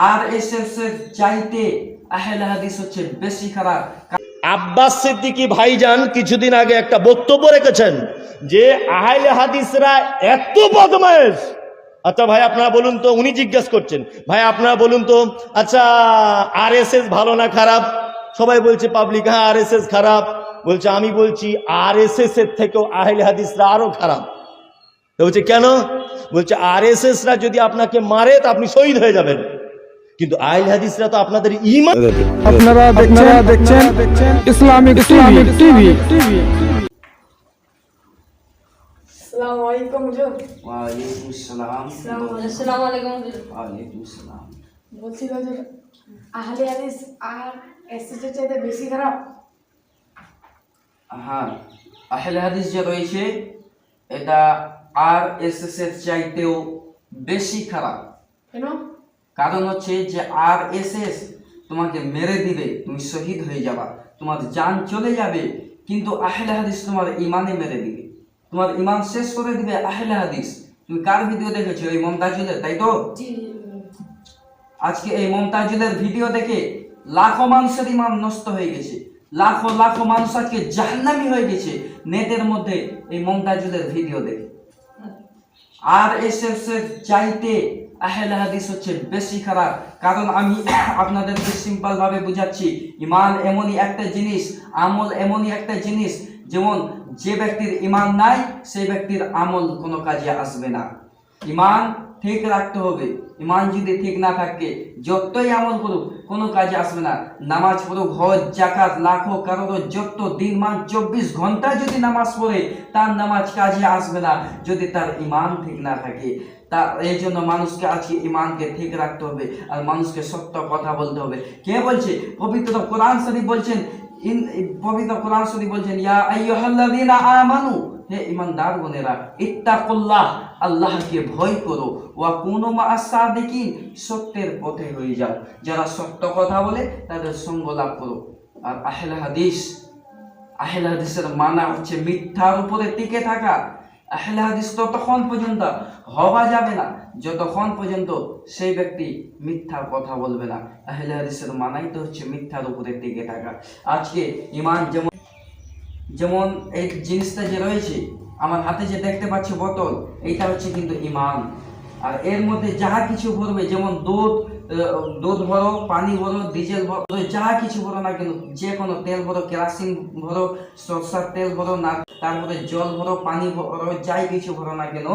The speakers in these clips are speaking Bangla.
আর এস এস এর চাইতে আহলে খারাপ। আব্বাস সিদ্দিকী ভাইজান কিছুদিন আগে একটা বক্তব্য রেখেছেন যে আহলে হাদিসরা এত বদমায়েশ। আচ্ছা ভাই, আপনারা বলুন তো, উনি জিজ্ঞেস করছেন। ভাই, আপনারা বলুন তো আচ্ছা আর ভালো না খারাপ? সবাই বলছে পাবলিক হ্যাঁ আর খারাপ। বলছে, আমি বলছি আর এস এর থেকেও আহলে হাদিসরা আরও খারাপ। বলছে, কেন? বলছে আর রা যদি আপনাকে মারে, তা আপনি শহীদ হয়ে যাবেন। কিন্তু আহলে হাদিসরা তো আপনাদের ইমান আপনারা দেখছেন দেখছেন ইসলামিক ইসলামিক টিভি আসসালামু আলাইকুম হুজুর। ওয়ালাইকুম আসসালাম। আসসালামু আলাইকুম হুজুর। ওয়ালাইকুম আসসালাম। বলছি হুজুর আহলে হাদিস আর এসএসএ চাইতে বেশি খারাপ? হ্যাঁ আহলে হাদিস যে রয়েছে এটা আর এস এস এর চাইতেও বেশি খারাপ। কেন? কারণ হচ্ছে যে আর এস এস তোমাকে মেরে দিবে তুমি শহীদ হয়ে যাবা তোমার জান চলে যাবে কিন্তু আহলে হাদিস তোমার ইমানে মেরে দিবে। তোমার ইমান শেষ করে দিবে আহলে হাদিস। তুমি কার ভিডিও দেখেছ? এই মমতাজুলের তাই তো? আজকে এই মমতাজুলের ভিডিও দেখে লাখো মানুষের ইমান নষ্ট হয়ে গেছে। লাখো লাখো মানুষ আজকে জাহান্নামি হয়ে গেছে। নেটের মধ্যে এই মমতাজুলের ভিডিও দেখে। আর এস এস এর চাইতে আহলে হাদিস হচ্ছে বেশি খারাপ। কারণ আমি আপনাদেরকে সিম্পল ভাবে বুঝাচ্ছি ইমান এমনই একটা জিনিস, আমল এমনই একটা জিনিস, যেমন যে ব্যক্তির ইমান নাই, সেই ব্যক্তির আমল কোনো কাজে আসবে না। ইমান ঠিক রাখতে হবে। ইমান যদি ঠিক না থাকে, যতই আমল করুক, কোনো কাজে আসবে না। নামাজ পড়ুক, হজ জাকাত লাখো কারোর যত দিন মান চব্বিশ ঘণ্টা যদি নামাজ পড়ে, তার নামাজ কাজে আসবে না যদি তার ইমান ঠিক না থাকে। তা এই জন্য মানুষকে আজকে ইমানকে ঠিক রাখতে হবে আর মানুষকে সত্য কথা বলতে হবে। কে বলছে? পবিত্র কোরআন শরীফ বলছেন, ইন, পবিত্র কোরআন শরীফ বলছেন, ইয়া আইয়ুহাল্লাযীনা আমানু হে ইমানদার বোনেরা, ইত্তাকুল্লাহ, আল্লাহকে ভয় করো, ওয়া কুনু মাআস দেখি সত্যের পথে হয়ে যাও। যারা সত্য কথা বলে, তাদের সঙ্গ লাভ করো। আর আহলে হাদিস, আহলে হাদিসের মানা হচ্ছে মিথ্যার উপরে টিকে থাকা। আহলে হাদিস ততক্ষণ পর্যন্ত হওয়া যাবে না, যতক্ষণ পর্যন্ত সেই ব্যক্তি মিথ্যা কথা বলবে না। আহলে হাদিসের মানাই তো হচ্ছে মিথ্যার উপরে টিকে থাকা আজকে ইমান যেমন যেমন এই জিনিসটা যে রয়েছে, আমার হাতে যে দেখতে পাচ্ছি বোতল, এইটা হচ্ছে কিন্তু ইমান। আর এর মধ্যে যাহা কিছু ভরবে যেমন দুধ দুধ ভরো, পানি ভরো, ডিজেল ভরো যা কিছু ভরো না কেন, যে কোনো তেল ভরো, কেরাসিন ভরো, সরষার তেল ভরো, না, তারপরে জল ভরো, পানি ভরো, যাই কিছু ভরো না কেন,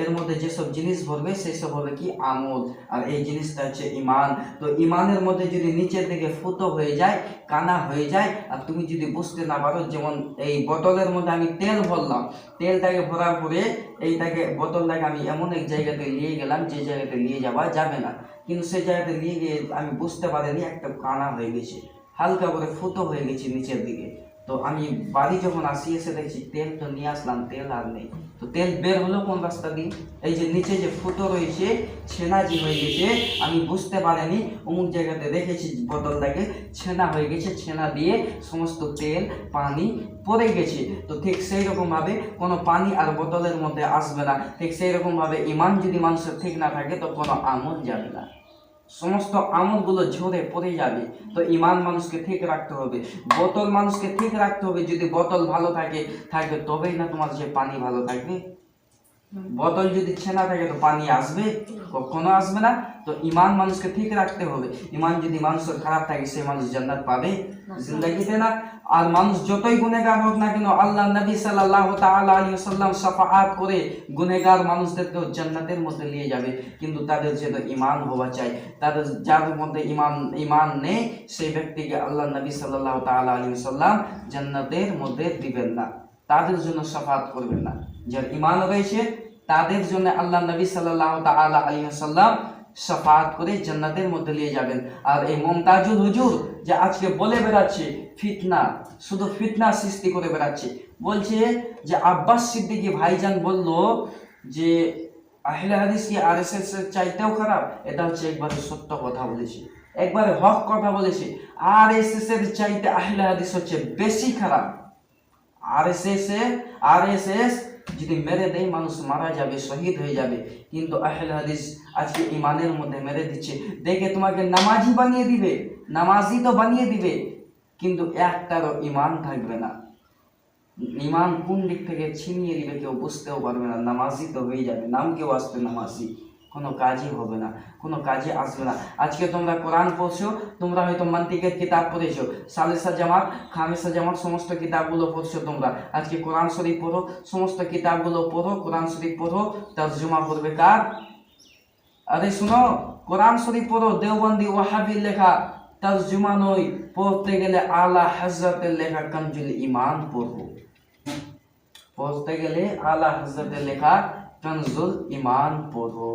এর মধ্যে যেসব জিনিস ভরবে সেই সব হবে কি আমল আর এই জিনিসটা হচ্ছে ইমান। তো ইমানের মধ্যে যদি নিচের দিকে ফুটো হয়ে যায়, কানা হয়ে যায়, আর তুমি যদি বুঝতে না পারো, যেমন এই বোতলের মধ্যে আমি তেল ভরলাম, তেলটাকে ভরার পরে এইটাকে, বোতলটাকে আমি এমন এক জায়গাতে নিয়ে গেলাম, যে জায়গাতে নিয়ে যাওয়া যাবে না। কিন্তু সেই জায়গাতে নিয়ে গিয়ে আমি বুঝতে পারিনি, একটা কানা হয়ে গেছে। হালকা করে ফুটো হয়ে গেছে নিচের দিকে। তো আমি বাড়ি যখন আসি, এসে দেখছি তেল তো নিয়ে আসলাম, তেল আর নেই। তো তেল বের হলো কোন রাস্তা দিয়ে? এই যে নিচে যে ফুটো রয়েছে, ছেনা যে হয়ে গেছে, আমি বুঝতে পারিনি। অমুক জায়গাতে দেখেছি বোতলটাকে, ছেনা হয়ে গেছে, ছেনা দিয়ে সমস্ত তেল, পানি পড়ে গেছে। তো ঠিক সেই রকমভাবে কোনো পানি আর বোতলের মধ্যে আসবে না। ঠিক সেই রকম ভাবে ইমান যদি মানুষের ঠিক না থাকে, তো কোনো আমল যাবে না। সমস্ত আমলগুলো ঝরে পড়ে যাবে। তো ইমান মানুষকে ঠিক রাখতে হবে। বোতল মানুষকে ঠিক রাখতে হবে। যদি বোতল ভালো থাকে থাকবে তবেই না তোমার যে পানি ভালো থাকবে। বোতল যদি ছেনা থাকে তো পানি আসবে। কখনো আসবে না। তো ইমান মানুষকে ঠিক রাখতে হবে। ইমান যদি মানুষের খারাপ থাকে, সে মানুষ জান্নাত পাবে। জিন্দাগিতে না। আর মানুষ যতই গুনেগার হোক না কেন, আল্লাহ নবী তাআলা আলাইহি সাল্লাম শাফাআত করে গুনেগার মানুষদেরকেও জান্নাতের মধ্যে নিয়ে যাবে। কিন্তু তাদের যেটা ইমান হওয়া চাই। তাদের যার মধ্যে ইমান ইমান নেই সেই ব্যক্তিকে আল্লাহ নবী সাল্লাল্লাহু তাআলা আলাইহি সাল্লাম জান্নাতের মধ্যে দিবেন না। তাদের জন্য শাফাআত করবেন না। যার ইমান রয়েছে তাদের জন্য আল্লাহ নবী সাল্লাল্লাহু তাআলা আলাইহি সাল্লাম শাফাআত করে জান্নাতের মধ্যে নিয়ে যাবেন। আর এই মমতাজুল হুজুর যে আজকে বলে বেড়াচ্ছে ফিতনা, শুধু ফিতনা সৃষ্টি করে বেড়াচ্ছে, বলছে যে আব্বাস সিদ্দিকী ভাইজান বলল যে, আহলে হাদিস কি আর এস এস এর চাইতেও খারাপ? এটা হচ্ছে একবারে সত্য কথা বলেছে। একবারে হক কথা বলেছে। আর এস এস এর চাইতে আহলে হাদিস হচ্ছে বেশি খারাপ। আর S S R S S যদি মেরে দেয়, মানুষ মারা যাবে, শহীদ হয়ে যাবে। কিন্তু আহলে হাদিস আজকে ইমানের মধ্যে মেরে দিচ্ছে। দেখে তোমাকে নামাজি বানিয়ে দিবে, নামাজি তো বানিয়ে দিবে। কিন্তু একটারও ইমান থাকবে না। ইমান কোন দিক থেকে ছিনিয়ে দিবে কেউ বুঝতেও পারবে না। নামাজি তো হয়ে যাবে নাম কেউ আসবে নামাজি। কোনো কাজই হবে না, কোনো কাজে আসবে না। আজকে তোমরা কোরআন পড়ছো, তোমরা হয়তো মান্তিকের কিতাব পড়েছো, সালেসা জামাত, খামেসা জামাত, সমস্ত কিতাবগুলো পড়ছো তোমরা। আজকে কোরআন শরীফ পড়ো, সমস্ত কিতাবগুলো পড়ো, কোরআন শরীফ পড়ো, তর্জমা করবে কার? আরে শুনো, কোরআন শরীফ পড়ো, দেওবন্দি ওয়াহাবির লেখা, তর্জমা নয়, পড়তে গেলে আলা হজরতের লেখা কঞ্জুল ইমান পড়ব। পড়তে গেলে আলা হজরতের লেখা কনজুল ইমান পড়ো